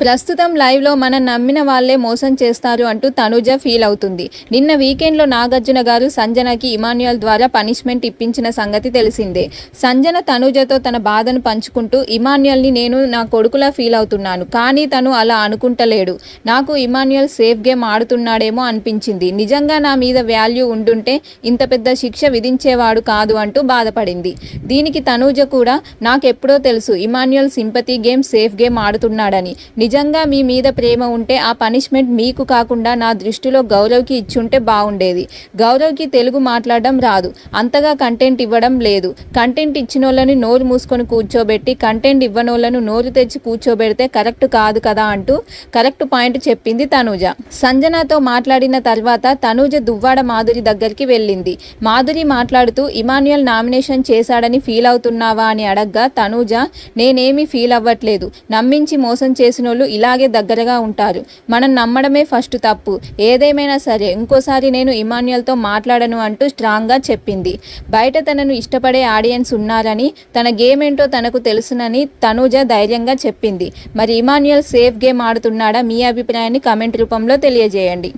ప్రస్తుతం లైవ్లో మనం నమ్మిన వాళ్ళే మోసం చేస్తారు అంటూ తనుజ ఫీల్ అవుతుంది. నిన్న వీకెండ్లో నాగార్జున గారు సంజనకి ఇమాన్యుయల్ ద్వారా పనిష్మెంట్ ఇప్పించిన సంగతి తెలిసిందే. సంజన తనుజతో తన బాధను పంచుకుంటూ ఇమాన్యుయల్ని నేను నా కొడుకులా ఫీల్ అవుతున్నాను కానీ తను అలా అనుకుంటలేడు. నాకు ఇమాన్యుయల్ సేఫ్ గేమ్ ఆడుతున్నాడేమో అనిపించింది. నిజంగా నా మీద వాల్యూ ఉండుంటే ఇంత పెద్ద శిక్ష విధించేవాడు కాదు అంటూ బాధపడింది. దీనికి తనూజ కూడా నాకెప్పుడో తెలుసు Emmanuel sympathy game safe game ఆడుతున్నాడని. నిజంగా మీ మీద ప్రేమ ఉంటే ఆ పనిష్మెంట్ మీకు కాకుండా నా దృష్టిలో గౌరవ్కి ఇచ్చుంటే బాగుండేది గౌరవ్కి తెలుగు మాట్లాడడం రాదు. అంతగా కంటెంట్ ఇవ్వడం లేదు. కంటెంట్ ఇచ్చిన వాళ్ళని నోరు మూసుకొని కూర్చోబెట్టి కంటెంట్ ఇవ్వనోళ్ళను నోరు తెచ్చి కూర్చోబెడితే కరెక్ట్ కాదు కదా అంటూ కరెక్ట్ పాయింట్ చెప్పింది తనూజ. సంజనతో మాట్లాడిన తర్వాత తనూజ దువ్వాడ మాధురి దగ్గరికి వెళ్ళింది. మాధురి మాట్లాడుతూ ఇమాన్యుయల్ నామినేషన్ చేశాడని ఫీల్ అవుతున్నావా? అని అడగ్గా తనూజ నేనేమీ ఫీల్ అవ్వట్లేదు. నమ్మించి మోసం చేసిన వాళ్ళు ఇలాగే దగ్గరగా ఉంటారు. మనం నమ్మడమే ఫస్ట్ తప్పు. ఏదేమైనా సరే ఇంకోసారి నేను ఇమాన్యుయల్తో మాట్లాడను అంటూ స్ట్రాంగ్గా చెప్పింది. బయట తనను ఇష్టపడే ఆడియన్స్ ఉన్నారని తన గేమ్ ఏంటో తనకు తెలుసునని తనూజ ధైర్యంగా చెప్పింది. మరి ఇమాన్యుయల్ సేఫ్ గేమ్ ఆడుతున్నాడా మీ అభిప్రాయాన్ని కమెంట్ రూపంలో తెలియజేయండి.